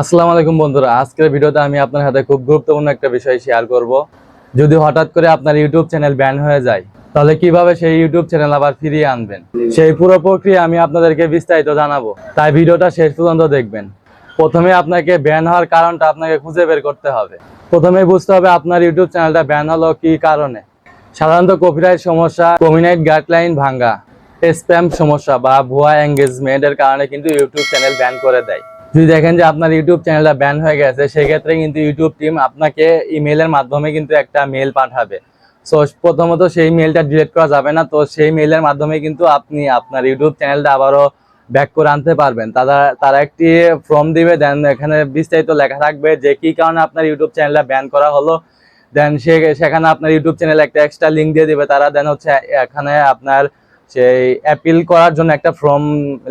আসসালামু আলাইকুম বন্ধুরা, আজকের ভিডিওতে আমি আপনার সাথে খুব গুরুত্বপূর্ণ একটা বিষয় শেয়ার করব। যদি হঠাৎ করে আপনার ইউটিউব চ্যানেল ব্যান হয়ে যায়, তাহলে কীভাবে সেই ইউটিউব চ্যানেল আবার ফিরিয়ে আনবেন? সেই পুরো প্রক্রিয়া আমি আপনাদেরকে বিস্তারিত জানাব। তাই ভিডিওটা শেষ পর্যন্ত দেখবেন। প্রথমে আপনাকে ব্যান হওয়ার কারণটা আপনাকে খুঁজে বের করতে হবে। প্রথমে বুঝতে হবে আপনার ইউটিউব চ্যানেলটা ব্যান হলো কি কারণে। সাধারণত কপিরাইট সমস্যা কমিউনাইট গাইডলাইন ভাঙ্গা স্প্যাম সমস্যা বা ভুয়া এঙ্গেজমেন্টের কারণে কিন্তু ইউটিউব চ্যানেল ব্যান করে দেয়। যদি দেখেন যে আপনার ইউটিউব চ্যানেলটা ব্যান হয়ে গেছে, সেক্ষেত্রে কিন্তু ইউটিউব টিম আপনাকে ইমেলের মাধ্যমে কিন্তু একটা মেল পাঠাবে। সো, প্রথমত সেই মেলটা ডিলিট করা যাবে না। তো সেই মেলের মাধ্যমে কিন্তু আপনি আপনার ইউটিউব চ্যানেলটা আবারও ব্যাক করে আনতে পারবেন। তারা তারা একটি ফর্ম দিবে, দেন এখানে বিস্তারিত লেখা থাকবে যে কি কারণে আপনার ইউটিউব চ্যানেলটা ব্যান করা হলো। দেন সে, সেখানে আপনার ইউটিউব চ্যানেলে একটা এক্সট্রা লিঙ্ক দিয়ে দিবে। তারা দেন হচ্ছে এখানে আপনার সেই অ্যাপিল করার জন্য একটা ফর্ম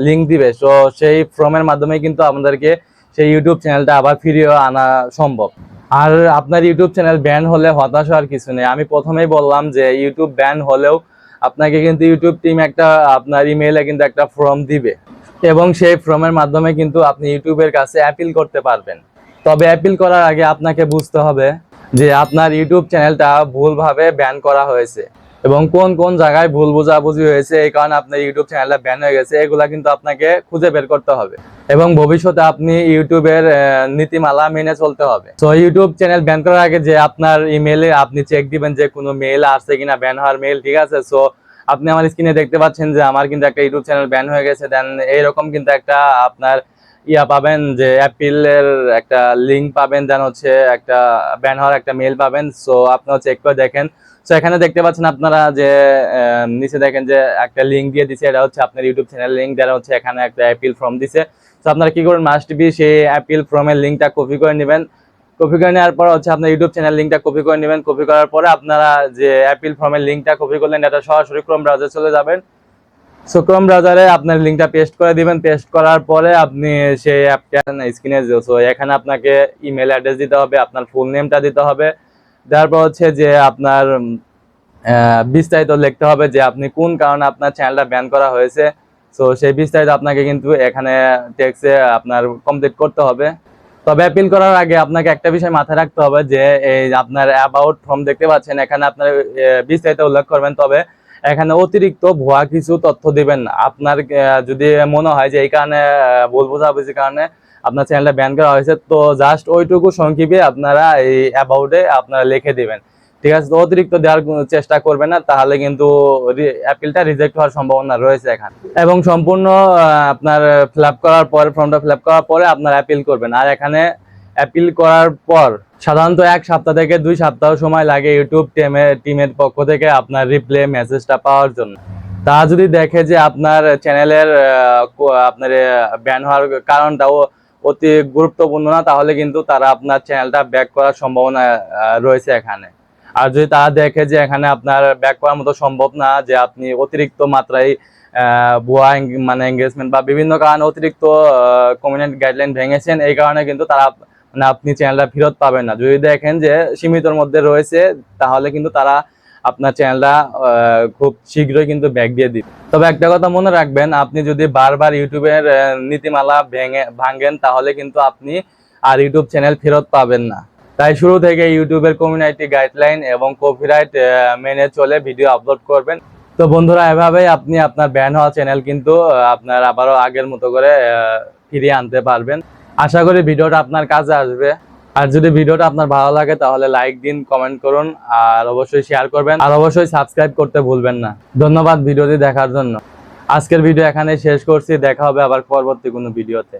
লিঙ্ক দিবে। তো সেই ফর্মের মাধ্যমে কিন্তু আমাদেরকে সেই ইউটিউব চ্যানেলটা আবার ফিরিয়ে আনা সম্ভব। আর আপনার ইউটিউব চ্যানেল ব্যান হলে হতাশ হওয়ার কিছু নেই। আমি প্রথমেই বললাম যে ইউটিউব ব্যান হলেও আপনাকে কিন্তু ইউটিউব টিম একটা, আপনার ইমেইলে কিন্তু একটা ফর্ম দিবে। এবং সেই ফর্মের মাধ্যমে কিন্তু আপনি ইউটিউবের কাছে অ্যাপিল করতে পারবেন। তবে অ্যাপিল করার আগে আপনাকে বুঝতে হবে যে আপনার ইউটিউব চ্যানেলটা ভুলভাবে ব্যান করা হয়েছে। এবং কোন কোন জায়গায় ভুল বোঝাবুঝি হয়েছে, এই কারণে আপনার ইউটিউব চ্যানেলটা ব্যান হয়ে গেছে, এগুলা কিন্তু আপনাকে খুঁজে বের করতে হবে। এবং ভবিষ্যতে আপনি ইউটিউবের নীতিমালা মেনে চলতে হবে। তো ইউটিউব চ্যানেল ব্যান করার আগে যে আপনার ইমেলে আপনি চেক দিবেন যে কোনো মেল আসছে কিনা ব্যান হওয়ার মেল ঠিক আছে? সো আপনি আমার স্ক্রিনে দেখতে পাচ্ছেন যে আমার কিন্তু একটা ইউটিউব চ্যানেল ব্যান হয়ে গেছে দেন এইরকম কিন্তু একটা আপনার ইয়া পাবেন যে অ্যাপিলের একটা লিঙ্ক পাবেন দেন হচ্ছে একটা ব্যান হওয়ার একটা মেল পাবেন। সো আপনারা চেক করে দেখেন। সো এখানে দেখতে পাচ্ছেন আপনারা যে নিচে দেখেন যে একটা লিঙ্ক দিয়ে দিছে। এটা হচ্ছে আপনার ইউটিউব চ্যানেল লিঙ্ক দেওয়া হচ্ছে এখানে একটা অ্যাপিল ফর্ম দিছে। তো আপনারা কি করবেন? মাস্ট বি সেই অ্যাপিল ফর্মের লিঙ্কটা কপি করে নেবেন। কপি করে নেওয়ার পর হচ্ছে আপনার ইউটিউব চ্যানেল লিঙ্কটা কপি করে নেবেন। কপি করার পরে আপনারা যে অ্যাপিল ফর্মের লিঙ্কটা কপি করলেন, এটা সরাসরি ক্রোম ব্রাউজারে চলে যাবেন। সো ব্রাউজারে আপনার লিঙ্কটা পেস্ট করে দিবেন। পেস্ট করার পরে আপনি সেই অ্যাপটা স্ক্রিনে সো এখানে আপনাকে ইমেল অ্যাড্রেস দিতে হবে, আপনার ফুল নেমটা দিতে হবে। তারপর হচ্ছে যে আপনার বিস্তারিত লিখতে হবে যে আপনি কোন কারণে আপনার চ্যানেলটা ব্যান করা হয়েছে। সো সেই বিস্তারিত আপনাকে কিন্তু এখানে টেক্সে আপনার কমপ্লিট করতে হবে। তবে অ্যাপিল করার আগে আপনাকে একটা বিষয় মাথায় রাখতে হবে যে, এই আপনার অ্যাবাউট ফর্ম দেখতে পাচ্ছেন। এখানে আপনার বিস্তারিত উল্লেখ করবেন। তবে এখানে অতিরিক্ত ভুয়া কিছু তথ্য দিবেন না। আপনার যদি মনে হয় যে এই কারণে ভুল বোঝাবুঝির কারণে আপনার চ্যানেলটা ব্যান করা হয়েছে, তো জাস্ট ওইটুকু সংক্ষেপে আপনারা এই অ্যাবাউটে আপনারা লিখে দিবেন। ঠিক আছে, তো অতিরিক্ত দেওয়ার চেষ্টা করবেন না, তাহলে কিন্তু অ্যাপিলটা রিজেক্ট হওয়ার সম্ভাবনা রয়েছে এখানে। এবং সম্পূর্ণ আপনার ফিল করার পরে ফর্মটা ফিল করার পরে আপনার অ্যাপিল করবেন। আর এখানে অ্যাপিল করার পর সাধারণত এক সপ্তাহ থেকে দুই সপ্তাহ সময় লাগে ইউটিউব টিমের পক্ষ থেকে আপনার রিপ্লে মেসেজটা পাওয়ার জন্য। তা যদি দেখে যে আপনার চ্যানেলের আপনার ব্যান হওয়ার কারণটাও অতি গুরুত্বপূর্ণ না, তাহলে কিন্তু তারা আপনার চ্যানেলটা ব্যাক করার সম্ভাবনা রয়েছে এখানে। আর যদি তারা দেখে যে এখানে আপনার ব্যাক করার মতো সম্ভব না, যে আপনি অতিরিক্ত মাত্রায় ভুয়া মানে এঙ্গেজমেন্ট বা বিভিন্ন কারণে অতিরিক্ত কমিউনিটি গাইডলাইন ভেঙেছেন, এই কারণে কিন্তু তারা মানে আপনি চ্যানেলটা ফেরত পাবেন না। যদি দেখেন যে সীমিতর মধ্যে রয়েছে, তাহলে কিন্তু তারা আপনার চ্যানেলটা খুব শীঘ্রই কিন্তু ব্যাক দিয়ে দিবে। তবে একটা কথা মনে রাখবেন, আপনি যদি বারবার ইউটিউবের নীতিমালা ভেঙে, ভাঙেন, তাহলে কিন্তু আপনি আর ইউটিউব চ্যানেল ফেরত পাবেন না। তাই শুরু থেকে ইউটিউবের কমিউনিটি গাইডলাইন এবং কপিরাইট মেনে চলে ভিডিও আপলোড করবেন। তো বন্ধুরা, এভাবেই আপনি আপনার ব্যান হওয়া চ্যানেল কিন্তু আপনার আবারও আগের মতো করে ফিরিয়ে আনতে পারবেন। আশা করি ভিডিওটা আপনার কাজে আসবে। আর যদি ভিডিওটা আপনার ভালো লাগে, তাহলে লাইক দিন কমেন্ট করুন, আর অবশ্যই শেয়ার করবেন, আর অবশ্যই সাবস্ক্রাইব করতে ভুলবেন না। ধন্যবাদ ভিডিওটি দেখার জন্য। আজকের ভিডিও এখানে শেষ করছি, দেখা হবে আবার পরবর্তী কোনো ভিডিওতে